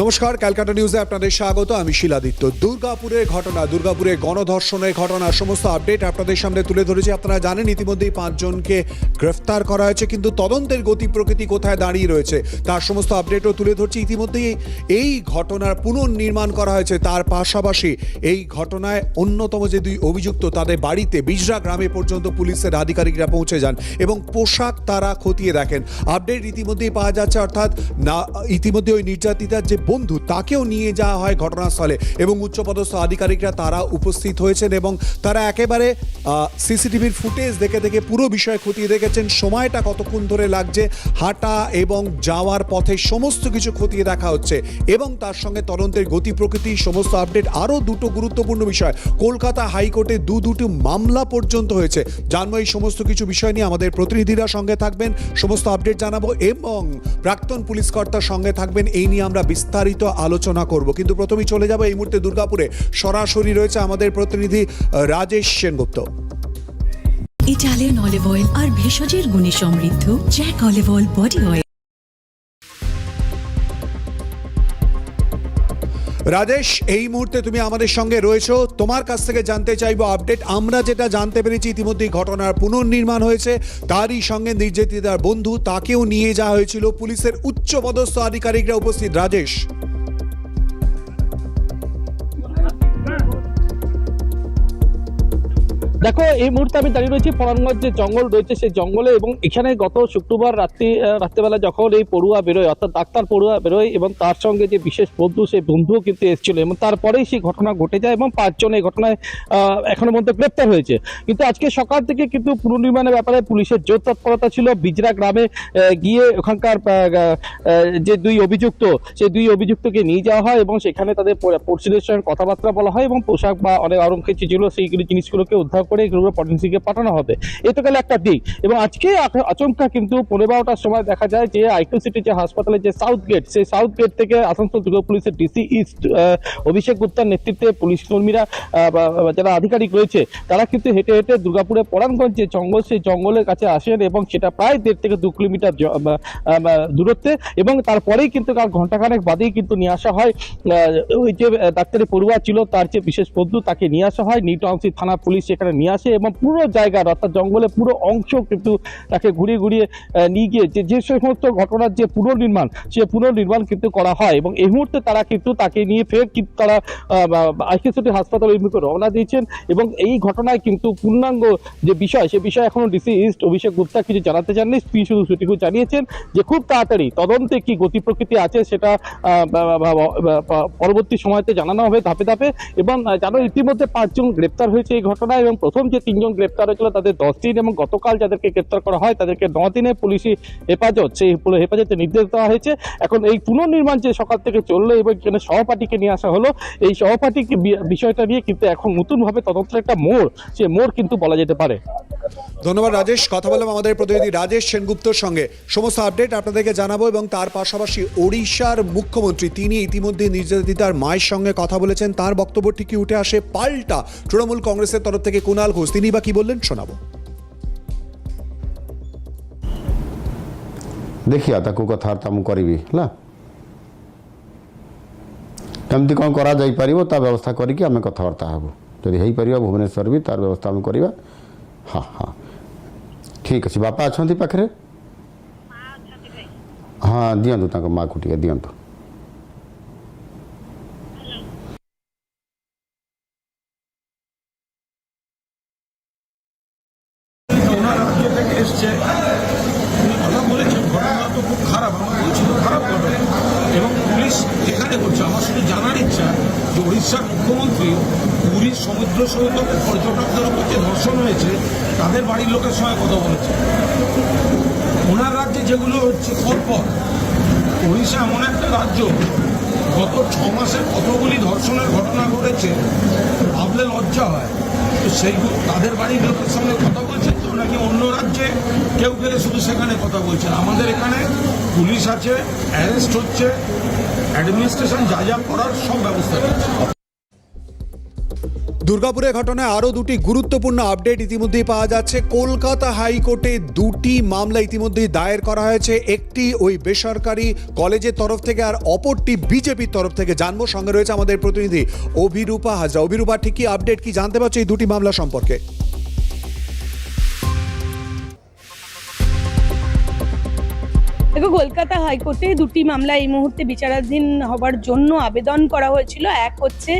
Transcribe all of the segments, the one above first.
নমস্কার, ক্যালকাটা নিউজে আপনাদের স্বাগত। আমি শিলাদিত্য। দুর্গাপুরের ঘটনা, দুর্গাপুরে গণধর্ষণের ঘটনা, সমস্ত আপডেট আপনাদের সামনে তুলে ধরেছি। আপনারা জানেন, ইতিমধ্যেই পাঁচজনকে গ্রেফতার করা হয়েছে, কিন্তু তদন্তের গতি প্রকৃতি কোথায় দাঁড়িয়ে রয়েছে, তার সমস্ত আপডেটও তুলে ধরছি। ইতিমধ্যেই এই ঘটনার পুনর্নির্মাণ করা হয়েছে। তার পাশাপাশি এই ঘটনায় অন্যতম যে দুই অভিযুক্ত, তাদের বাড়িতে বিজরা গ্রামে পর্যন্ত পুলিশের আধিকারিকরা পৌঁছে যান এবং পোশাক তারা খতিয়ে দেখেন। আপডেট ইতিমধ্যেই পাওয়া যাচ্ছে, অর্থাৎ না, ইতিমধ্যে ওই নির্যাতিতার যে বন্ধু, তাকেও নিয়ে যাওয়া হয় ঘটনাস্থলে এবং উচ্চপদস্থ আধিকারিকরা তারা উপস্থিত হয়েছেন এবং তারা একেবারে সিসিটিভির ফুটেজ দেখে দেখে পুরো বিষয় খতিয়ে দেখেছেন। সময়টা কতক্ষণ ধরে লাগছে, হাঁটা এবং যাওয়ার পথে সমস্ত কিছু খতিয়ে দেখা হচ্ছে এবং তার সঙ্গে তদন্তের গতি প্রকৃতি, সমস্ত আপডেট আরও দুটো গুরুত্বপূর্ণ বিষয়। কলকাতা হাইকোর্টে দু দুটো মামলা পর্যন্ত হয়েছে। জানব এই সমস্ত কিছু বিষয় নিয়ে আমাদের প্রতিনিধিরা সঙ্গে থাকবেন, সমস্ত আপডেট জানাব এবং প্রাক্তন পুলিশ কর্তার সঙ্গে থাকবেন। এই নিয়ে আমরা বিস্তারিত আলোচনা করব। কিন্তু প্রথমেই চলে যাব এই মুহূর্তে দুর্গাপুরে। সরাসরি রয়েছে আমাদের প্রতিনিধি Rajesh Sengupta. Italian olive oil আর ভেষজের গুণে সমৃদ্ধ। Jack olive oil body oil Rajesh, এই মুহূর্তে তুমি আমাদের সঙ্গে রয়েছো। তোমার কাছ থেকে জানতে চাইব আপডেট আমরা যেটা জানতে পেরেছি, ইতিমধ্যেই ঘটনার পুনর্নির্মাণ হয়েছে। তারই সঙ্গে নির্যাতিতার বন্ধু তাকেও নিয়ে যাওয়া হয়েছিল পুলিশের উচ্চপদস্থ আধিকারিকরা উপস্থিত। রাজেশ। দেখো, এই মুহূর্তে আমি দাঁড়িয়ে রয়েছি পরানগঞ্জ যে জঙ্গল রয়েছে, সেই জঙ্গলে এবং এখানে গত শুক্রবার রাত্রি রাত্রেবেলা যখন এই পড়ুয়া বেরোয়, অর্থাৎ ডাক্তার পড়ুয়া বেরোয় এবং তার সঙ্গে যে বিশেষ বন্ধু, সেই বন্ধুও কিন্তু এসেছিল এবং তারপরেই সেই ঘটনা ঘটে যায় এবং পাঁচজন এই ঘটনায় এখনও পর্যন্ত গ্রেপ্তার হয়েছে। কিন্তু আজকে সকাল থেকে কিন্তু পুনর্নির্মাণের ব্যাপারে পুলিশের জোর তৎপরতা ছিল। বিজরা গ্রামে গিয়ে ওখানকার যে দুই অভিযুক্ত, সেই দুই অভিযুক্তকে নিয়ে যাওয়া হয় এবং সেখানে তাদের পড়শিদের সঙ্গে কথাবার্তা বলা হয় এবং পোশাক বা অনেক আরং কিছু ছিল সেইগুলি জিনিসগুলোকে উদ্ধার করে এগুলো ফরেন্সিকে পাঠানো হবে। এ তো গেলে একটা দিক। এবং আজকে আচমকা কিন্তু পনেরো বারোটার সময় দেখা যায় যে আইকিউ সিটি যে হাসপাতালে যে সাউথ গেট সেই সাউথ গেট থেকে আসানসোল দুর্গ পুলিশের ডিসি ইস্ট অভিষেক গুপ্তার নেতৃত্বে পুলিশ কর্মীরা যারা আধিকারিক রয়েছে তারা কিন্তু হেঁটে হেঁটে দুর্গাপুরে পরাণগঞ্জ যে জঙ্গল সেই জঙ্গলের কাছে আসেন এবং সেটা প্রায় দেড় থেকে দু কিলোমিটার দূরত্বে এবং তারপরেই কিন্তু ঘন্টাখানেক বাদেই কিন্তু নিয়ে আসা হয়। ওই যে আহ, ডাক্তারি পড়ুয়া ছিল তার যে বিশেষ বন্ধু তাকে নিয়ে আসা হয়। নিউ টাউনসি থানা পুলিশ সেখানে নিয়ে আসে এবং পুরো জায়গার অর্থাৎ জঙ্গলে পুরো অংশ কিন্তু তাকে ঘুরিয়ে ঘুরিয়ে নিয়ে গিয়ে যে যে সমস্ত ঘটনার যে পুনর্নির্মাণ, সে পুনর্নির্মাণ কিন্তু করা হয় এবং এই মুহূর্তে তারা কিন্তু তাকে নিয়ে ফের কিন্তু তারা আইকেসিটি হাসপাতাল অভিমুখে রওনা দিয়েছেন এবং এই ঘটনায় কিন্তু পূর্ণাঙ্গ যে বিষয়, সে বিষয়ে এখনও ডিসি ইস্ট অভিষেক গুপ্তা কিছু জানাতে চাননি। তিনি শুধু সেটুকু জানিয়েছেন যে খুব তাড়াতাড়ি তদন্তে কি গতি প্রকৃতি আছে সেটা পরবর্তী সময়তে জানানো হবে ধাপে ধাপে এবং জানো, ইতিমধ্যে পাঁচজন গ্রেপ্তার হয়েছে এই ঘটনায় এবং প্রথম যে তিনজন গ্রেপ্তার হয়েছিল, তাদের দশ দিন এবং গতকাল যাদেরকে গ্রেপ্তার করা হয়, তাদেরকে ন দিনে পুলিশি হেফাজত, সেই হেফাজতে নির্দেশ দেওয়া হয়েছে। এখন এই পুনর্নির্মাণ যে সকাল থেকে চলল, এবং এখানে সহপাঠীকে নিয়ে আসা হলো, এই সহপাঠী বিষয়টা নিয়ে কিন্তু এখন নতুনভাবে তদন্তের একটা মোড়, সে মোড় কিন্তু বলা যেতে পারে। ধন্যবাদ রাজেশ, কথা বললাম আমাদের প্রতিনিধি রাজেশ সেনগুপ্তর সঙ্গে। সমস্ত আপডেট আপনাদেরকে জানাব এবং তার পাশাপাশি ওড়িশার মুখ্যমন্ত্রী, তিনি ইতিমধ্যে নির্যাতিতার মায়ের সঙ্গে কথা বলেছেন। তার বক্তব্য ঠিকই উঠে আসে পাল্টা। তৃণমূল কংগ্রেসের তরফ থেকে কুণাল ঘোষ তিনি বা কি বললেন শোনাবো ଦେଖିବା ତାକୁ କଥାବାର୍ତ୍ତା ମୁଁ କରିବି ହେଲା କେମିତି କ'ଣ କରାଯାଇପାରିବ ତା ବ୍ୟବସ୍ଥା କରିକି ଆମେ କଥାବାର୍ତ୍ତା ହେବୁ ଯଦି ହେଇପାରିବ ଭୁବନେଶ୍ୱର ବି ତାର ବ୍ୟବସ୍ଥା ଆମେ କରିବା ହଁ ହଁ ଠିକ୍ ଅଛି ବାପା ଅଛନ୍ତି ପାଖରେ ହଁ ଦିଅନ୍ତୁ ତାଙ୍କ ମାଆକୁ ଟିକେ ଦିଅନ୍ତୁ লজ্জা হয়। তো সেই তাদের বাড়ির লোকের সঙ্গে কথা বলছেন তো নাকি অন্য রাজ্যে কেউ গেলে শুধু সেখানে কথা বলছেন আমাদের এখানে পুলিশ আছে অ্যারেস্ট হচ্ছে অ্যাডমিনিস্ট্রেশন যা যা করার সব ব্যবস্থা আছে দুর্গাপুরের ঘটনায় আরও দুটি গুরুত্বপূর্ণ আপডেট ইতিমধ্যেই পাওয়া যাচ্ছে। কলকাতা হাইকোর্টে দুটি মামলা ইতিমধ্যেই দায়ের করা হয়েছে। একটি ওই বেসরকারি কলেজের তরফ থেকে আর অপরটি বিজেপির তরফ থেকে। জানব, সঙ্গে রয়েছে আমাদের প্রতিনিধি অভিরূপা হাজরা অভিরূপা, ঠিক কি আপডেট, কি জানতে পারছ এই দুটি মামলা সম্পর্কে? দেখো, কলকাতা হাইকোর্টে দুটি মামলা এই মুহূর্তে বিচারাধীন হবার জন্য আবেদন করা হয়েছিল। এক হচ্ছে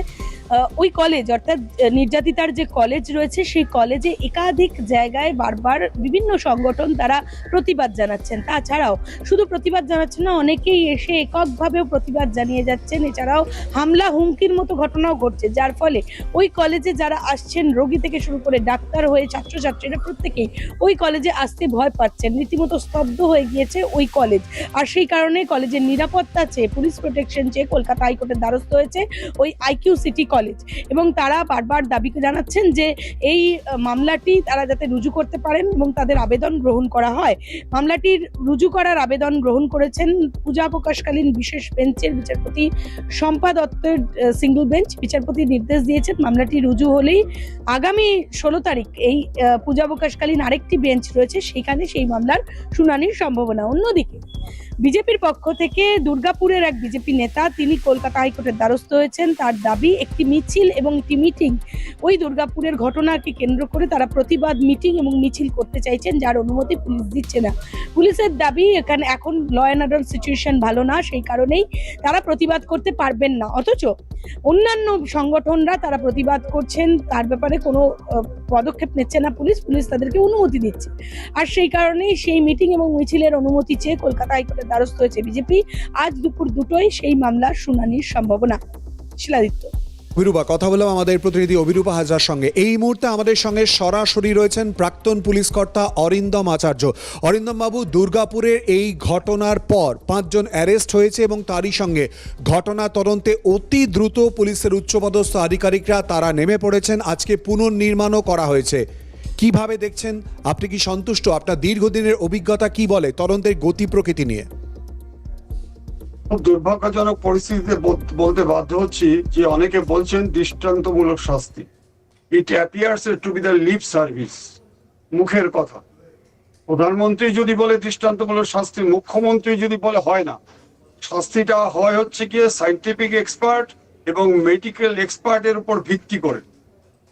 ওই কলেজ অর্থাৎ নির্যাতিতার যে কলেজ রয়েছে, সেই কলেজে একাধিক জায়গায় বারবার বিভিন্ন সংগঠন তারা প্রতিবাদ জানাচ্ছেন। তাছাড়াও শুধু প্রতিবাদ জানাচ্ছেন না, অনেকেই এসে এককভাবেও প্রতিবাদ জানিয়ে যাচ্ছেন। এছাড়াও হামলা, হুমকির মতো ঘটনাও ঘটছে। যার ফলে ওই কলেজে যারা আসছেন, রোগী থেকে শুরু করে ডাক্তার হয়ে ছাত্রছাত্রীরা প্রত্যেকেই ওই কলেজে আসতে ভয় পাচ্ছেন। রীতিমতো স্তব্ধ হয়ে গিয়েছে ওই কলেজ আর সেই কারণে কলেজের নিরাপত্তা চেয়ে, পুলিশ প্রোটেকশন চেয়ে, কলকাতা হাইকোর্টের দ্বারস্থ হয়েছে ওই আইকিউ সিটি কলেজ এবং তারা বারবার দাবি জানাচ্ছেন যে এই মামলাটি তারা যাতে রুজু করতে পারেন এবং তাদের আবেদন গ্রহণ করা হয়। মামলাটির রুজু করার আবেদন গ্রহণ করেছেন পূজা প্রকাশকালীন বিশেষ বেঞ্চের বিচারপতি শম্পা দত্তের সিঙ্গল বেঞ্চ বিচারপতি নির্দেশ দিয়েছেন মামলাটি রুজু হলেই আগামী ষোলো তারিখ এই পূজা প্রকাশকালীন আরেকটি বেঞ্চ রয়েছে। সেখানে সেই মামলার শুনানির সম্ভাবনা। অন্যদিকে বিজেপির পক্ষ থেকে দুর্গাপুরের এক বিজেপি নেতা, তিনি কলকাতা হাইকোর্টের দ্বারস্থ হয়েছেন। তার দাবি, একটি মিছিল এবং একটি মিটিং ওই দুর্গাপুরের ঘটনাকে কেন্দ্র করে তারা প্রতিবাদ, মিটিং এবং মিছিল করতে চাইছেন, যার অনুমতি পুলিশ দিচ্ছে না। পুলিশের দাবি, এখানে এখন ল অ্যান্ড অর্ডার সিচুয়েশন ভালো না, সেই কারণেই তারা প্রতিবাদ করতে পারবেন না। অথচ অন্যান্য সংগঠনরা তারা প্রতিবাদ করছেন, তার ব্যাপারে কোনো পদক্ষেপ নিচ্ছে না পুলিশ। পুলিশ তাদেরকে অনুমতি দিচ্ছে। আর সেই কারণেই সেই মিটিং এবং মিছিলের অনুমতি চেয়ে কলকাতা হাইকোর্টের দ্বারস্থ হয়েছে বিজেপি আজ দুপুর দুটোই সেই মামলার শুনানির সম্ভাবনা। শিলাদিত্য। অভিরূপা, কথা বললাম আমাদের প্রতিনিধি অভিরূপা হাজরার সঙ্গে। এই মুহূর্তে আমাদের সঙ্গে সরাসরি রয়েছেন প্রাক্তন পুলিশ কর্তা অরিন্দম আচার্য। অরিন্দম বাবু, দুর্গাপুরের এই ঘটনার পর পাঁচজন অ্যারেস্ট হয়েছে এবং তারই সঙ্গে ঘটনা তদন্তে অতি দ্রুত পুলিশের উচ্চপদস্থ আধিকারিকরা তারা নেমে পড়েছেন। আজকে পুনর্নির্মাণও করা হয়েছে। কীভাবে দেখছেন? আপনি কি সন্তুষ্ট? আপনার দীর্ঘদিনের অভিজ্ঞতা কি বলে তদন্তের গতি প্রকৃতি নিয়ে? দুর্ভাগ্যজনক পরিস্থিতিতে বল- বলতে বাধ্য হচ্ছি যে অনেকে বলছেন দৃষ্টান্তমূলক শাস্তি। It appears to be the lip service মুখের কথা। প্রধানমন্ত্রী যদি বলে দৃষ্টান্তমূলক শাস্তি, মুখ্যমন্ত্রী যদি বলে হয় না, শাস্তিটা হয় হচ্ছে গিয়ে সাইন্টিফিক এক্সপার্ট এবং মেডিকেল এক্সপার্টের উপর ভিত্তি করে।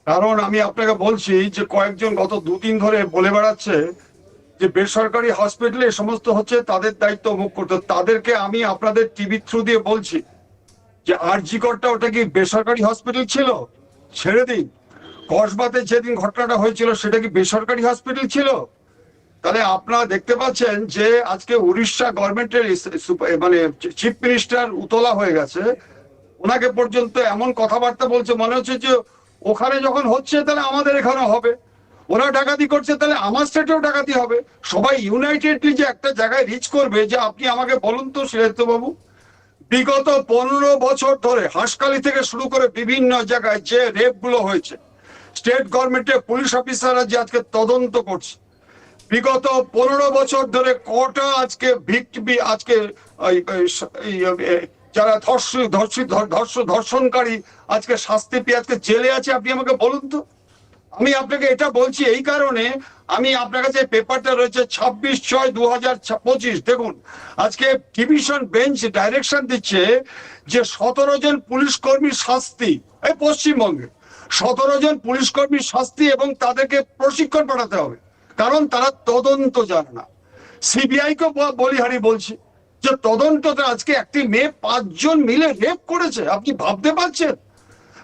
কারণ আমি আপনাকে বলছি যে কয়েকজন গত দুদিন ধরে বলে বেড়াচ্ছে যে বেসরকারি হসপিটালে সমস্ত হচ্ছে তাদের দায়িত্ব মুখ করতে তাদেরকে আমি আপনাদের টিভি থ্রু দিয়ে বলছি যে আর জি আরজিকরটা ওটা কি বেসরকারি হসপিটাল ছিল? ছেড়ে দিন। কসবাতে যেদিন ঘটনাটা হয়েছিল সেটা কি বেসরকারি হসপিটাল ছিল? তাহলে আপনারা দেখতে পাচ্ছেন যে আজকে উড়িষ্যা গভর্নমেন্টের মানে চিফ মিনিস্টার উতলা হয়ে গেছে। ওনাকে পর্যন্ত এমন কথাবার্তা বলছে, মনে হচ্ছে যে ওখানে যখন হচ্ছে তাহলে আমাদের এখানে হবে। ওরা ডাকাতি করছে তাহলে আমার স্টেটেও ডাকাতি হবে। সবাই ইউনাইটেডলি যে একটা জায়গায় রিচ করবে, যে আপনি আমাকে বলুন তো বাবু বিগত পনেরো বছর ধরে হাসকালি থেকে শুরু করে বিভিন্ন জায়গায় যে রেপগুলো হয়েছে স্টেট গভর্নমেন্টের পুলিশ অফিসাররা যে আজকে তদন্ত করছে। বিগত পনেরো বছর ধরে কটা আজকে ভিক্টিমি আজকে যারা ধর্ষ ধর্ষিত ধর্ষ, ধর্ষণকারী, আজকে শাস্তি পেয়ে আজকে জেলে আছে, আপনি আমাকে বলুন তো। আমি আপনাকে এটা বলছি এই কারণে, আমি আপনার কাছে পেপারটা রয়েছে ছাব্বিশ ছয় দু হাজার পঁচিশ। দেখুন, আজকে ডিভিশন বেঞ্চ ডাইরেকশন দিচ্ছে যে সতেরো জন পুলিশ কর্মীর শাস্তি, এই পশ্চিমবঙ্গে। সতেরো জন পুলিশ কর্মীর শাস্তি এবং তাদেরকে প্রশিক্ষণ পাঠাতে হবে, কারণ তারা তদন্ত জানে না। সিবিআই কে বলিহারি বলছি। যে তদন্ততে আজকে একটি মেয়ে পাঁচজন মিলে রেপ করেছে, আপনি ভাবতে পারছেন?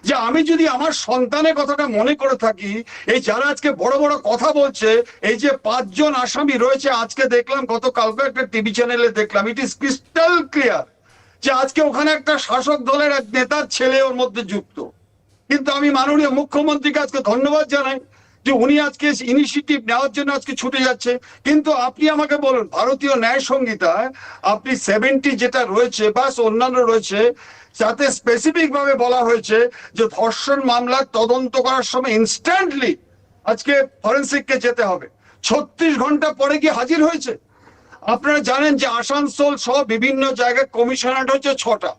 যে আমি যদি আমার সন্তানের কথাটা মনে করে থাকি, এই যারা আজকে বড় বড় কথা বলছে, এই যে পাঁচজন আসামি রয়েছে, আজকে দেখলাম গতকালকে একটা টিভি চ্যানেলে দেখলাম ইট ইজ ক্রিস্টাল ক্লিয়ার যে আজকে ওখানে একটা শাসক দলের এক নেতার ছেলে ওর মধ্যে যুক্ত। কিন্তু আমি মাননীয় মুখ্যমন্ত্রীকে আজকে ধন্যবাদ জানাই। যে উনি আজকে ইনিশিয়েটিভ নেওয়ার জন্য আজকে ছুটে যাচ্ছে। কিন্তু আপনি আমাকে বলুন, ভারতীয় ন্যায় সংহিতায় আপনি সেভেন্টি যেটা রয়েছে বা অন্যান্য রয়েছে, যাতে স্পেসিফিক ভাবে বলা হয়েছে যে ধর্ষণ মামলার তদন্ত করার সময় ইনস্ট্যান্টলি আজকে ফরেন্সিককে যেতে হবে। ছত্রিশ ঘণ্টা পরে গিয়ে হাজির হয়েছে। আপনারা জানেন যে আসানসোল সহ বিভিন্ন জায়গায় কমিশনারেট হচ্ছে ছটা।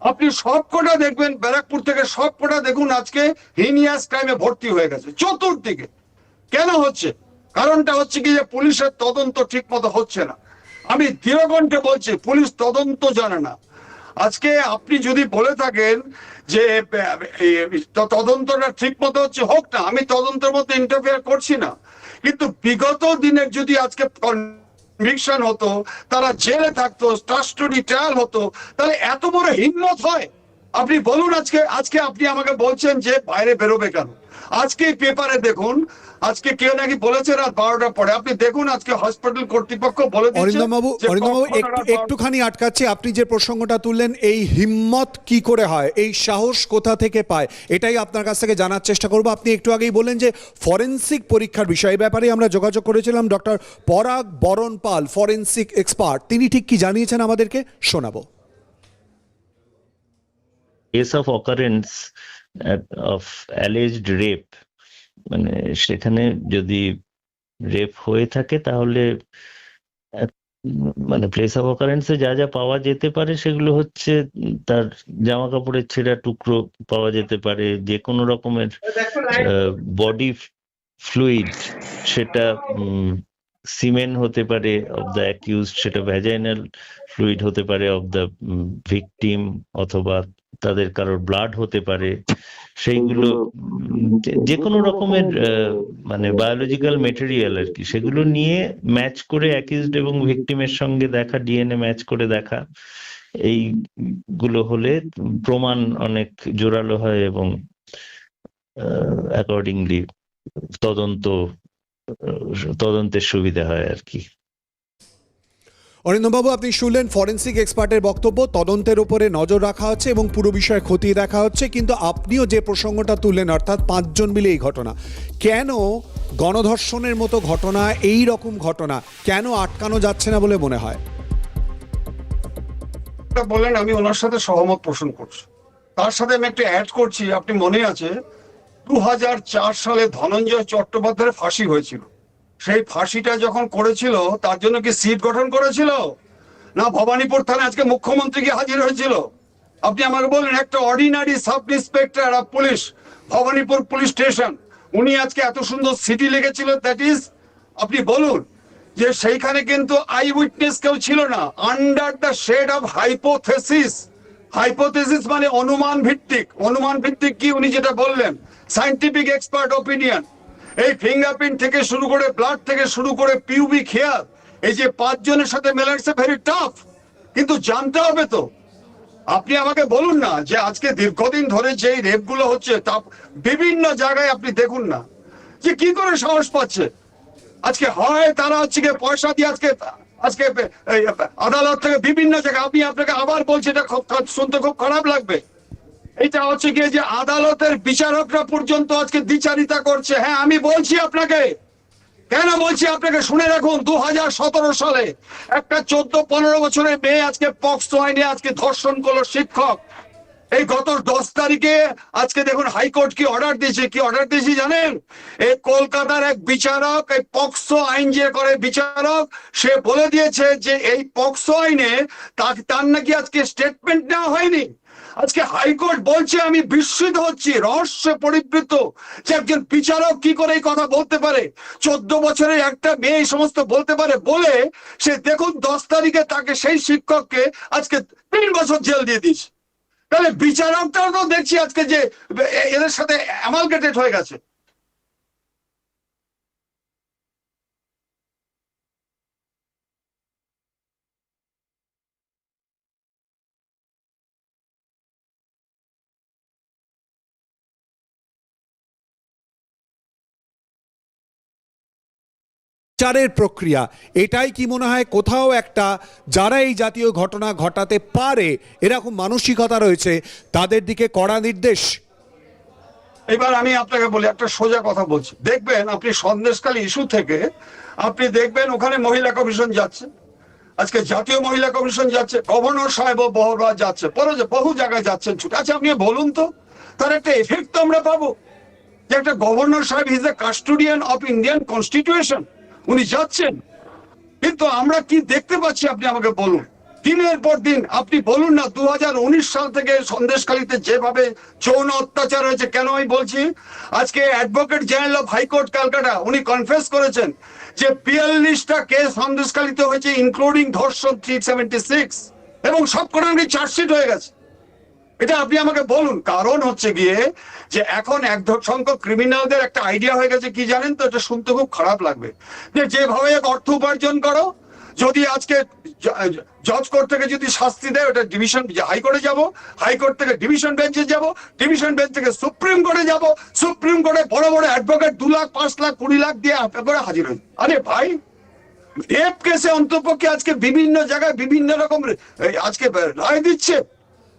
আপনি সবকটা দেখবেন, ব্যারাকপুর থেকে সবকটা দেখুন আজকে, হিনিয়াস ক্রাইমে ভর্তি হয়ে গেছে, চতুর্দিকে। কেন হচ্ছে? কারণটা হচ্ছে কি যে পুলিশের তদন্ত ঠিক মতো হচ্ছে না। আমি দৃঢ়কণ্ঠে বলছি, পুলিশ তদন্ত জানে না। আজকে আপনি যদি বলে থাকেন যে তদন্তটা ঠিক মতো হচ্ছে, হোক না, আমি তদন্তের মধ্যে ইন্টারফেয়ার করছি না। কিন্তু বিগত দিনের যদি আজকে কনভিকশন হতো, তারা জেলে থাকতো ট্রাস্টডি ট্রায়াল হতো, তাহলে এত বড় হিম্মত হয়? আপনি বলুন আজকে আজকে আপনি আমাকে বলছেন যে বাইরে বেরোবে কেন? আজকে পেপারে দেখুন আজকে কেউ নাকি বলেছে রাত বারোটার পরে। আপনি দেখুন আজকে হসপিটাল কর্তৃপক্ষ বলে অরিন্দম বাবু অরিন্দম বাবু একটু একটুখানি আটকাচ্ছি। আপনি যে প্রসঙ্গটা তুললেন এই হিম্মত কি করে হয়? এই সাহস কোথা থেকে পায়? এটাই আপনার কাছ থেকে জানার চেষ্টা করব। আপনি একটু আগেই বললেন যে ফরেনসিক পরীক্ষার বিষয় এই ব্যাপারে আমরা যোগাযোগ করেছিলাম ডক্টর পরাগ বরণ পাল ফরেন্সিক এক্সপার্ট তিনি ঠিক কি জানিয়েছেন আমাদেরকে? শোনাবো। Case of occurrence of alleged rape. মানে সেখানে যদি রেপ হয়ে থাকে তাহলে মানে প্লেস অফ অকারেন্সে যা যা পাওয়া যেতে পারে সেগুলো হচ্ছে তার জামা কাপড়ের ছেঁড়া টুকরো পাওয়া যেতে পারে যে কোনো রকমের বডি ফ্লুইড সেটা সিমেন হতে পারে অফ দ্য অ্যাকিউজ সেটা ভ্যাজাইনাল ফ্লুইড হতে পারে অফ দ্য ভিকটিম অথবা তাদের কারোর ব্লাড হতে পারে। সেইগুলো যে- কোনো রকমের মানে বায়োলজিক্যাল মেটেরিয়াল আর কি সেগুলো নিয়ে ম্যাচ করে অ্যাকিউজড এবং ভিকটিমের সঙ্গে দেখা ডিএনএ ম্যাচ করে দেখা এইগুলো হলে প্রমাণ অনেক জোরালো হয় এবং অ্যাকর্ডিংলি তদন্ত তদন্তের সুবিধা হয় আর কি। অরিন্দমবাবু আপনি শুনলেন ফরেন্সিক এক্সপার্টের বক্তব্য। তদন্তের উপরে নজর রাখা হচ্ছে এবং পুরো বিষয়ে খতিয়ে দেখা হচ্ছে। কিন্তু আপনিও যে প্রসঙ্গটা তুললেন, অর্থাৎ পাঁচজন মিলে এই ঘটনা, কেন গণধর্ষণের মতো ঘটনা, এই রকম ঘটনা, কেন আটকানো যাচ্ছে না বলে মনে হয়? যেটা বললেন আমি ওনার সাথে সহমত পোষণ করছি। তার সাথে আমি একটা অ্যাড করছি, আপনি মনে আছে দু সালে ধনঞ্জয় চট্টোপাধ্যায়ের ফাঁসি হয়েছিল। সেই ফাঁসিটা যখন করেছিল, তার জন্য কি সিট গঠন করেছিল? না, ভবানীপুর থানায় আজকে মুখ্যমন্ত্রী কি হাজির হয়েছিল? আপনি আমাকে বললেন, একটা ordinary sub inspector of police Bhawanipur police station উনি আজকে এত সুন্দর সিটি লেগেছিল দ্যাট ইজ আপনি বলুন যে সেইখানে কিন্তু আই উইটনেস কেউ ছিল না। Under the shade of hypothesis hypothesis মানে অনুমান ভিত্তিক। অনুমান ভিত্তিক কি উনি যেটা বললেন? সাইন্টিফিক এক্সপার্ট ওপিনিয়ন এই ফিঙ্গারপ্রিন্ট থেকে শুরু করে ব্লাড থেকে শুরু করে পিউবি খেয়াল, এই যে পাঁচজনের সাথে মেলাচ্ছে ভেরি টাফ কিন্তু জানতে হবে তো। আপনি আমাকে বলুন না যে আজকে দীর্ঘদিন ধরে যে রেপগুলো হচ্ছে, তা বিভিন্ন জায়গায় আপনি দেখুন না। যে কি করে সাহস পাচ্ছে? আজকে হয় তারা হচ্ছে পয়সা দিয়ে আজকে আজকে আদালত থেকে বিভিন্ন জায়গায়, আমি আপনাকে আবার বলছি, এটা খুব শুনতে খুব খারাপ লাগবে। এটা হচ্ছে গিয়ে যে আদালতের বিচারকরা পর্যন্ত আজকে দ্বিচারিতা করছে। হ্যাঁ আমি বলছি আপনাকে। কেন বলছি আপনাকে? শুনে রাখুন দু হাজার সতেরো সালে একটা চোদ্দ পনেরো বছরের মেয়ে আজকে পক্সো আইনে আজকে ধর্ষণ করল শিক্ষক। এই গত দশ তারিখে আজকে দেখুন হাইকোর্ট কি অর্ডার দিয়েছে? কি অর্ডার দিয়েছে জানেন? এই কলকাতার এক বিচারক, এই পক্সো আইন যে করে বিচারক, সে বলে দিয়েছে যে এই পক্সো আইনে তার নাকি আজকে স্টেটমেন্ট নেওয়া হয়নি। আজকে হাইকোর্ট বলছে আমি বিস্মিত হচ্ছি, রহস্য পরিবৃত যে একজন বিচারক কি করে এই কথা বলতে পারে? চোদ্দ বছরের একটা মেয়ে সমস্ত বলতে পারে বলে সে দেখুন দশ তারিখে তাকে সেই শিক্ষককে আজকে তিন বছর জেল দিয়ে দিস তাহলে বিচারকটাও তো দেখছি আজকে যে এদের সাথে অ্যামালগেটেড হয়ে গেছে। বিচারের প্রক্রিয়া। এটাই কি মনে হয় কোথাও একটা, যারা এই জাতীয় ঘটনা ঘটাতে পারে এরকম মানসিকতা রয়েছে, তাদের দিকে কড়া নির্দেশ? এবার আমি আপনাকে বলি, একটা সোজা কথা বলছি। দেখবেন, আপনি সন্দেশকালী ইস্যু থেকে, আপনি দেখবেন ওখানে মহিলা কমিশন যাচ্ছে। আজকে জাতীয় মহিলা কমিশন যাচ্ছে, গভর্নর সাহেব বহুবার যাচ্ছে পরে বহু জায়গায় যাচ্ছেন ছুটে। আচ্ছা আপনি বলুন তো, তার একটা এফেক্ট তো আমরা পাবো। যে একটা গভর্নর সাহেব is the custodian of Indian constitution উনি যাচ্ছেন। কিন্তু আমরা কি দেখতে পাচ্ছি, আপনি আমাকে বলুন। দিনের পর দিন আপনি বলুন না দু হাজার উনিশ সাল থেকে সন্দেশখালীতে যেভাবে যৌন অত্যাচার হয়েছে, কেন আমি বলছি? আজকে advocate general of high court Calcutta, উনি কনফেস করেছেন যে বিয়াল্লিশটা কেস সন্দেশখালীতে হয়েছে ইনক্লুডিং ধর্ষণ থ্রি সেভেন্টি সিক্স এবং সবকটা নাকি চার্জশিট হয়ে গেছে। এটা আপনি আমাকে বলুন। কারণ হচ্ছে গিয়ে যে এখন এক সংখ্যক ক্রিমিনালদের একটা আইডিয়া হয়ে গেছে, কি জানেন তো? এটা শুনতে খুব খারাপ লাগবে। যে যেভাবে এক অর্থ উপার্জন করো, যদি আজকে জজ কোর্ট থেকে যদি শাস্তি দেয়, ওটা ডিভিশন হাইকোর্টে যাব হাইকোর্ট থেকে ডিভিশন বেঞ্চে যাব ডিভিশন বেঞ্চ থেকে সুপ্রিম কোর্টে যাব সুপ্রিম কোর্টে বড় বড় অ্যাডভোকেট দু লাখ, পাঁচ লাখ, কুড়ি লাখ দিয়ে করে হাজির হই। আরে ভাই রেপ কেসে অন্তপক্ষে আজকে বিভিন্ন জায়গায় বিভিন্ন রকম আজকে রায় দিচ্ছে।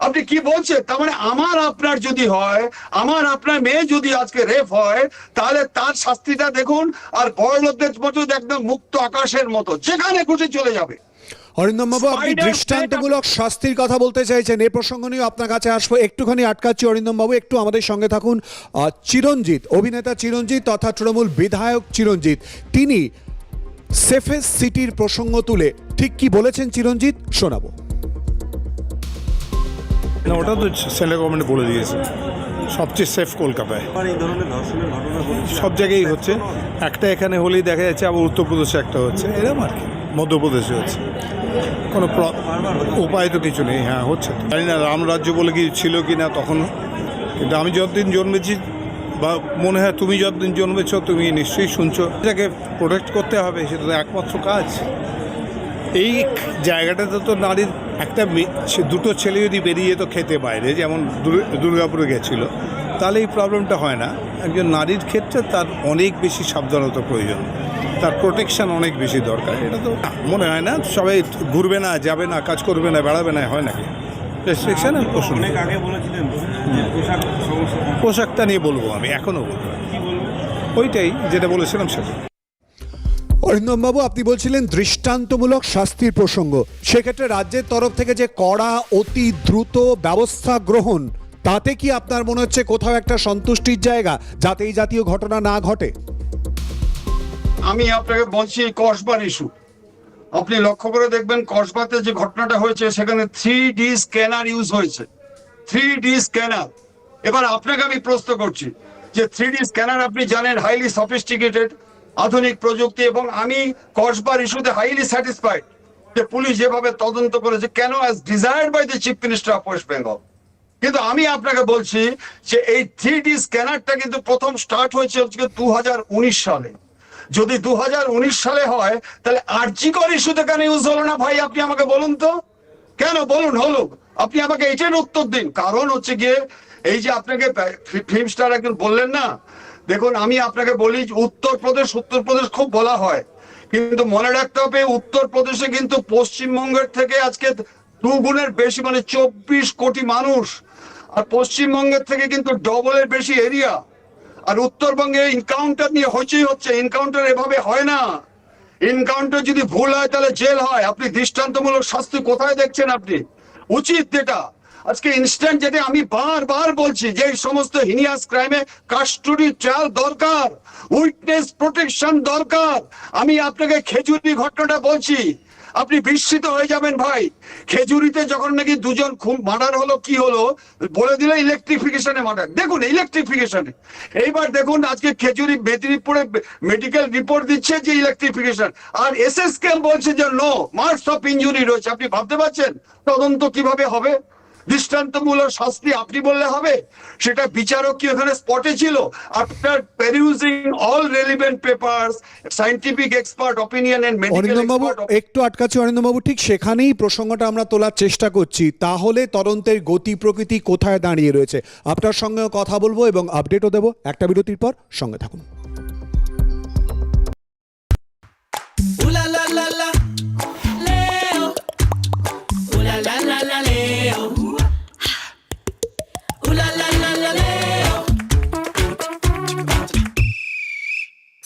আপনি কি বলছেন? তার মানে আমার আপনার যদি হয় আমার আপনার মেয়ে যদি আজকে রেপ হয় তাহলে তার শাস্তিটা দেখুন আর বড় লোকদের মতো একদম মুক্ত আকাশের মতো যেখানে খুশি চলে যাবে। অরিন্দম বাবু আপনি দৃষ্টান্তমূলক শাস্তির কথা বলতে চাইছেন এই প্রসঙ্গ নিয়ে আপনার কাছে আসব একটুখানি আটকাচ্ছি অরিন্দম বাবু একটু আমাদের সঙ্গে থাকুন। চিরঞ্জিত অভিনেতা চিরঞ্জিত তথা তৃণমূল বিধায়ক চিরঞ্জিত তিনি সেফেস সিটির প্রসঙ্গ তুলে ঠিক কি বলেছেন চিরঞ্জিত? শোনাবো। না ওটা তো সেন্ট্রাল গভর্নমেন্ট বলে দিয়েছে। সবচেয়ে সেফ কলকাতায়। সব জায়গায় হচ্ছে। একটা এখানে হলেই দেখা যাচ্ছে আবার উত্তরপ্রদেশে একটা হচ্ছে। এরকম আর কি। মধ্যপ্রদেশে হচ্ছে। কোনো উপায় তো কিছু নেই। হ্যাঁ হচ্ছে। জানি না রামরাজ্য বলে কি ছিল কি না তখন কিন্তু আমি যতদিন জন্মেছি বা মনে হয় তুমি যতদিন জন্মেছ তুমি নিশ্চয়ই শুনছো। এটাকে প্রোটেক্ট করতে হবে সেটা তো একমাত্র কাজ। এই জায়গাটাতে তো নারীর একটা সে দুটো ছেলে যদি বেরিয়ে যেত খেতে বাইরে যেমন দুর- দুর্গাপুরে গেছিল তাহলে এই প্রবলেমটা হয় না। একজন নারীর ক্ষেত্রে তার অনেক বেশি সাবধানতা প্রয়োজন। তার প্রোটেকশন অনেক বেশি দরকার। এটা তো মনে হয় না সবাই ঘুরবে না যাবে না কাজ করবে না বেড়াবে না হয় নাকি? রেস্ট্রিকশন আগে পোশাকটা নিয়ে বলব আমি এখনও বলব। ওইটাই যেটা বলেছিলাম সেটা অরিন্দম বাবু, আপনি বলছিলেন দৃষ্টান্তমূলক শাস্তির প্রসঙ্গ। সেক্ষেত্রে রাজ্যের তরফ থেকে যে কড়া, অতি দ্রুত ব্যবস্থা গ্রহণ, তাতে কি আপনার মনে হচ্ছে কোথাও একটা সন্তুষ্টির জায়গা, যাতে এই জাতীয় ঘটনা না ঘটে? আমি আপনাকে বলছি কসবার ইস্যু আপনি লক্ষ্য করে দেখবেন, কসবাতে যে ঘটনাটা হয়েছে, সেখানে থ্রি ডি স্ক্যানার ইউজ হয়েছে। থ্রি ডি স্ক্যানার এবার আপনাকে আমি প্রশ্ন করছি যে থ্রি ডি স্ক্যানার আপনি জানেন হাইলি সফিস্টিকেটেড আধুনিক প্রযুক্তি এবং আমি কসবার ইস্যুতে হাইলি স্যাটিসফাইড যে পুলিশ যেভাবে তদন্ত করেছে, কেন as desired by the chief minister of West Bengal কিন্তু আমি আপনাকে বলছি যে এই থ্রি ডি স্ক্যানারটা কিন্তু প্রথম স্টার্ট হয়েছে হচ্ছে দু সালে। যদি দু হাজার উনিশ সালে হয়, তাহলে আর্জিকর ইস্যুতে কেন ইউজ হলো না ভাই, আপনি আমাকে বলুন তো? কেন? বলুন, হলো। আপনি আমাকে এটার উত্তর দিন। কারণ হচ্ছে গিয়ে, এই যে আপনাকে ফিল্ম স্টার একজন বললেন না দেখুন, আমি আপনাকে বলি, উত্তরপ্রদেশ উত্তরপ্রদেশ খুব বলা হয়। কিন্তু মনে রাখতে হবে, উত্তরপ্রদেশে কিন্তু পশ্চিমবঙ্গের থেকে আজকে দু গুণের বেশি মানে চব্বিশ কোটি মানুষ। আর পশ্চিমবঙ্গের থেকে কিন্তু ডবলের বেশি এরিয়া। আর উত্তরবঙ্গে ইনকাউন্টার নিয়ে হইচই হচ্ছে ইনকাউন্টার এভাবে হয় না। এনকাউন্টার যদি ভুল হয়, তাহলে জেল হয়। আপনি দৃষ্টান্তমূলক শাস্তি কোথায় দেখছেন আপনি? উচিত যেটা। আজকে ইনস্ট্যান্ট যেটা আমি বারবার বলছি, যে সমস্ত হিনিয়াস ক্রাইমে কাস্টডি ট্রায়াল দরকার উইটনেস প্রোটেকশন দরকার। আমি আপনাকে খেজুরি ঘটনাটা বলছি, আপনি বিস্মিত হয়ে যাবেন ভাই। খেজুরিতে যখন নাকি দুজন খুব মার্ডার হলো, কি হলো? বলে দিলে ইলেকট্রিফিকেশনে মার্ডার দেখুন ইলেকট্রিফিকেশনে এইবার দেখুন, আজকে খেজুরি মেদিনীপুরে মেডিকেল রিপোর্ট দিচ্ছে যে ইলেকট্রিফিকেশন আর এস এস বলছে যে নো মার্কস অফ ইঞ্জুরি রয়েছে। আপনি ভাবতে পারছেন? তদন্ত কীভাবে হবে? দৃষ্টান্তমূলক শাস্তি আপনি বললে হবে? সেটা বিচারক কি ওখানে স্পটে ছিল? After perusing all relevant papers scientific expert opinion and medical Arindam babu expert একটু আটকাচ্ছি অরিন্দম বাবু ঠিক সেখানেই প্রসঙ্গটা আমরা তোলার চেষ্টা করছি। তাহলে তদন্তের গতি প্রকৃতি কোথায় দাঁড়িয়ে রয়েছে? আপনার সঙ্গে কথা বলব এবং আপডেটও দেবো। একটা বিরতির পর সঙ্গে থাকুন। la la la la, Leo. Ooh la la la la, Leo.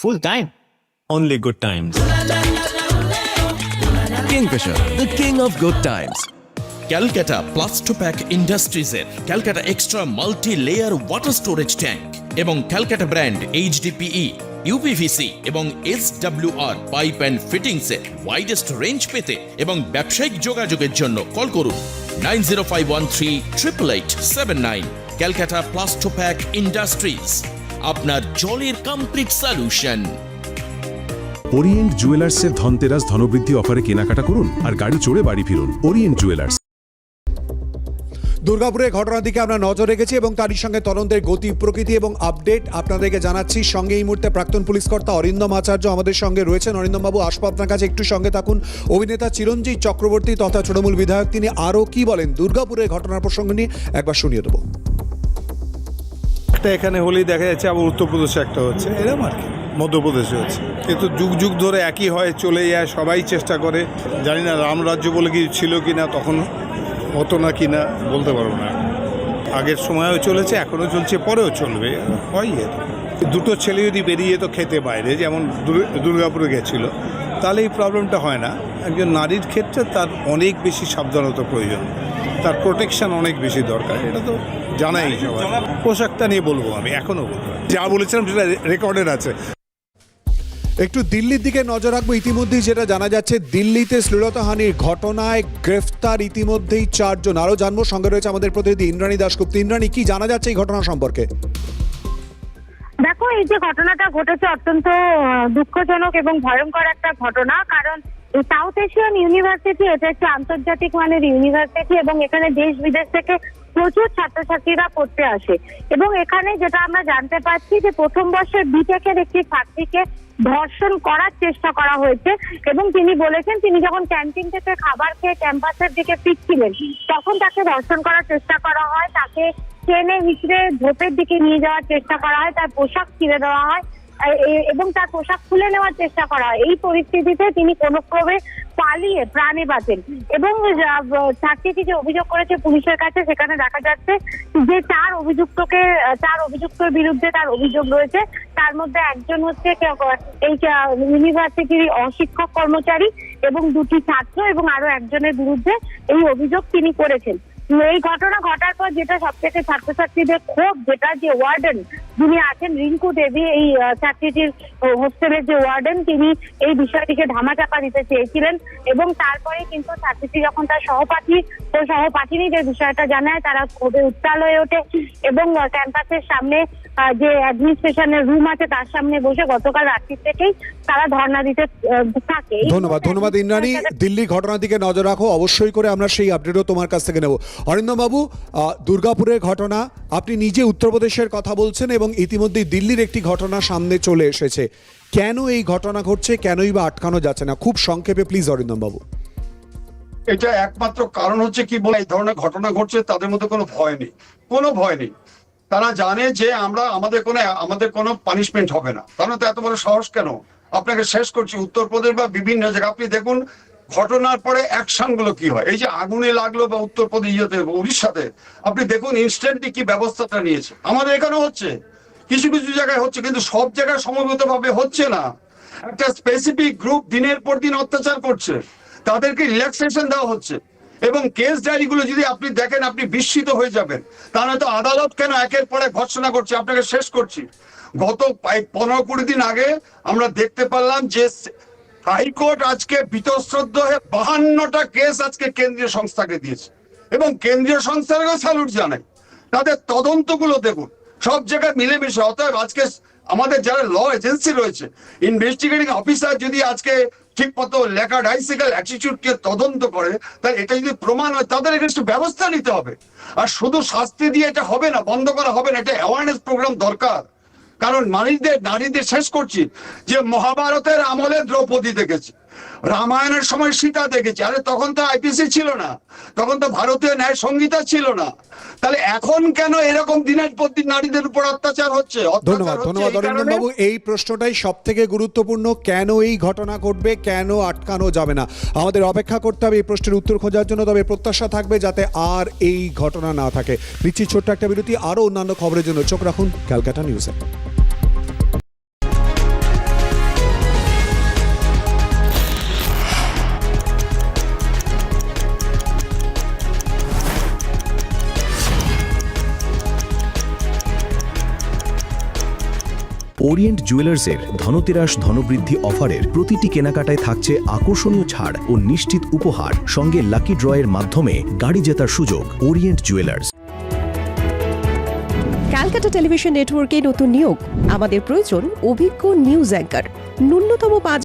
Full time. Only good times. Kingfisher, the king of good times. Calcutta Plastopack ইন্ডাস্ট্রিজের Calcutta extra multi layer water storage tank এবং Calcutta brand HDPE UPVC এবং S R pipe and ফিটিংসের widest range পেতে এবং ব্যবসায়িক যোগাযোগের জন্য call করুন nine zero five one three triple eight seven nine Calcutta Plastopack industries আপনার জলের কমপ্লিট সলিউশন ওরিয়েন্ট জুয়েলার্সের ধনতেরাস ধনবৃদ্ধি অফারে কেনাকাটা করুন আর গাড়ি চড়ে বাড়ি ফিরুন। ওরিয়েন্ট জুয়েলার্স দুর্গাপুরের ঘটনার দিকে আমরা নজর রেখেছি এবং তারই সঙ্গে তদন্তের গতি প্রকৃতি এবং আপডেট আপনাদেরকে জানাচ্ছি। সঙ্গে এই মুহূর্তে প্রাক্তন পুলিশ কর্তা অরিন্দম আচার্য আমাদের সঙ্গে রয়েছেন। অরিন্দম বাবু আসব আপনার কাছে একটু সঙ্গে থাকুন। অভিনেতা চিরঞ্জিত চক্রবর্তী তথা তৃণমূল বিধায়ক তিনি আরও কি বলেন? দুর্গাপুরের ঘটনার প্রসঙ্গ নিয়ে একবার শুনিয়ে দেবো। একটা এখানে হলেই দেখা যাচ্ছে, আবার উত্তরপ্রদেশে একটা হচ্ছে। এরকম আর কি। মধ্যপ্রদেশে হচ্ছে। কিন্তু যুগ যুগ ধরে একই হয় চলে যায়, সবাই চেষ্টা করে। জানি না রামরাজ্য বলে কি ছিল কি না তখন হতো না কি না বলতে পারব না। আগের সময়ও চলেছে, এখনও চলছে, পরেও চলবে, হয় দুটো ছেলে যদি বেরিয়ে যেত খেতে বাইরে, যেমন দুর- দুর্গাপুরে গেছিল, তাহলে এই প্রবলেমটা হয় না। একজন নারীর ক্ষেত্রে তার অনেক বেশি সাবধানতা প্রয়োজন। তার প্রোটেকশান অনেক বেশি দরকার। এটা তো জানাই। পোশাকটা নিয়ে বলব আমি, এখনও বলব। যা বলেছিলাম সেটা রেকর্ডেড আছে। একটু দিল্লির দিকে নজর রাখব ইতিমধ্যেই, যেটা জানা যাচ্ছে, দিল্লিতে শ্লীলতাহানির ঘটনায় গ্রেফতার ইতিমধ্যেই চারজন। আরও জানব, সঙ্গে রয়েছে আমাদের প্রতিনিধি ইন্দ্রাণী দাশগুপ্ত। ইন্দ্রাণী, কি জানা যাচ্ছে এই ঘটনা সম্পর্কে? দেখো, এই যে ঘটনাটা ঘটেছে অত্যন্ত দুঃখজনক এবং ভয়ঙ্কর একটা ঘটনা। কারণ সাউথ এশিয়ান ইউনিভার্সিটি, এটা একটি আন্তর্জাতিক মানের ইউনিভার্সিটি এবং এখানে দেশ বিদেশ থেকে প্রচুর ছাত্রছাত্রীরা পড়তে আসে। এবং এখানে যেটা আমরা জানতে পারছি যে প্রথম বর্ষের বিটেকের একটি ছাত্রীকে ধর্ষণ করার চেষ্টা করা হয়েছে এবং তিনি বলেছেন, তিনি যখন ক্যান্টিন থেকে খাবার খেয়ে ক্যাম্পাসের দিকে ফিরছিলেন, তখন তাকে ধর্ষণ করার চেষ্টা করা হয়, তাকে ট্রেনে হিচড়ে ঝোপের দিকে নিয়ে যাওয়ার চেষ্টা করা হয়, তার পোশাক ছিঁড়ে দেওয়া হয় এবং তার পোশাক খুলে নেওয়ার চেষ্টা করা হয়। এই পরিস্থিতিতে তিনি কোনো ক্রমে পালিয়ে প্রাণে বাঁচেন। এবং ছাত্রীটি যে অভিযোগ করেছে পুলিশের কাছে, সেখানে দেখা যাচ্ছে যে চার অভিযুক্তকে চার অভিযুক্তের বিরুদ্ধে তার অভিযোগ রয়েছে। তার মধ্যে একজন হচ্ছে এই ইউনিভার্সিটির অশিক্ষক কর্মচারী এবং দুটি ছাত্র এবং আরও একজনের বিরুদ্ধে এই অভিযোগ তিনি করেছেন। এই ঘটনা ঘটার পর যেটা সব থেকে ছাত্রছাত্রীদের ক্ষোভ, যেটা যে ওয়ার্ডেন যিনি আছেন, রিঙ্কু দেবী, এই ছাত্রীটির হোস্টেলের যে ওয়ার্ডেন তিনি এই বিষয়টিকে ধামাচাপা দিতে চেয়েছিলেন এবং তারপরে কিন্তু ছাত্রীটি যখন তার সহপাঠী ও সহপাঠিনী যে বিষয়টা জানায়, তারা ক্ষোভে উত্তাল হয়ে ওঠে এবং ক্যাম্পাসের সামনে যে অ্যাডমিনিস্ট্রেশনের রুম আছে, তার সামনে বসে গতকাল রাত্রি থেকেই তারা ধর্ণা দিতে আহ, থাকে। ধন্যবাদ ধন্যবাদ ইন্দ্রাণী। দিল্লি ঘটনার দিকে নজর রাখো অবশ্যই করে আমরা সেই আপডেটও তোমার কাছ থেকে নেব। অরিন্দম বাবু দুর্গাপুরের ঘটনা আপনি নিজে উত্তরপ্রদেশের কথা বলছেন এবং ইতিমধ্যেই দিল্লির একটি ঘটনা সামনে চলে এসেছে। কেন এই ঘটনা ঘটছে কেনই বা আটকানো যাচ্ছে না? খুব সংক্ষেপে প্লিজ অরিন্দম বাবু এটা একমাত্র কারণ হচ্ছে কি বলে এই ধরনের ঘটনা ঘটছে তাদের মধ্যে কোনো ভয় নেই। কোনো ভয় নেই। তারা জানে যে আমরা আমাদের কোনো আমাদের কোনো পানিশমেন্ট হবে না। তাহলে তো এত বড় সাহস কেন? আপনাকে শেষ করছি উত্তরপ্রদেশ বা বিভিন্ন জায়গায়। আপনি দেখুন, ঘটনার পরে অ্যাকশনগুলো কি হয়? এই যে আগুনে লাগল বা উত্তরপ্রদেশ ইয়েতে, উড়িষ্যাতে, আপনি দেখুন ইনস্ট্যান্টলি কি ব্যবস্থাটা নিয়েছে। আমাদের এখানে হচ্ছে। কিছু কিছু জায়গায় হচ্ছে, কিন্তু সব জায়গায় সমবেত ভাবে হচ্ছে না। একটা স্পেসিফিক গ্রুপ দিনের পর দিন অত্যাচার করছে। তাদেরকে রিল্যাক্সেশন দেওয়া হচ্ছে। এবং কেস ডায়েরিগুলো যদি আপনি দেখেন, আপনি বিস্মিত হয়ে যাবেন। তাহলে তো আদালত কেন একের পর এক ঘোষণা করছে? আপনাকে শেষ করছি। গত পনেরো কুড়ি দিন আগে আমরা দেখতে পারলাম যে হাইকোর্ট আজকে বিতশ্রদ্ধ হয়ে বাহান্নটা কেস আজকে কেন্দ্রীয় সংস্থাকে দিয়েছে। এবং কেন্দ্রীয় সংস্থাকেও স্যালুট জানাই। তাদের তদন্তগুলো দেখুন। সব জায়গায় মিলেমিশে। অতএব আজকে আমাদের যারা ল এজেন্সি রয়েছে ইনভেস্টিগেটিং অফিসার যদি আজকে ঠিক মতো লেখা ডাইসিক্যাল অ্যাটিটিউডকে তদন্ত করে, তাহলে এটা যদি প্রমাণ হয়, তাদের এগেনস্ট ব্যবস্থা নিতে হবে। আর শুধু শাস্তি দিয়ে এটা হবে না, বন্ধ করা হবে না, এটা অ্যাওয়ারনেস প্রোগ্রাম দরকার। কারণ নারীদের নারীদের শেষ করছি যে মহাভারতের আমলে দ্রৌপদী দেখেছি। রামায়ণের সময় সীতা দেখেছি। আরে তখন তো আইপিসি ছিল না। তখন তো ভারতীয় ন্যায় সংহিতা ছিল না। তাহলে এখন কেন এরকম দিনের পর দিন নারীদের উপর অত্যাচার হচ্ছে? ধন্যবাদ ধন্যবাদ অরিন্দম বাবু এই প্রশ্নটাই সব থেকে গুরুত্বপূর্ণ। কেন এই ঘটনা ঘটবে? কেন আটকানো যাবে না? আমাদের অপেক্ষা করতে হবে এই প্রশ্নের উত্তর খোঁজার জন্য। তবে প্রত্যাশা থাকবে যাতে আর এই ঘটনা না থাকে। নিচ্ছি ছোট্ট একটা বিরতি আরও অন্যান্য খবরের জন্য। চোখ রাখুন ক্যালকাটা নিউজে। ওরিয়েন্ট জুয়েলার্সের ধনতেরাস ধনবৃদ্ধি অফারের প্রতিটি কেনাকাটায় থাকছে আকর্ষণীয় ছাড় ও নিশ্চিত উপহার। সঙ্গে লাকি ড্রয়ের মাধ্যমে গাড়ি জেতার সুযোগ ওরিয়েন্ট জুয়েলার্স ক্যালকাটা টেলিভিশন নেটওয়ার্কে নতুন নিয়োগ। আমাদের প্রয়োজন অভিজ্ঞ নিউজ অ্যাঙ্কার। ন্যূনতম পাঁচ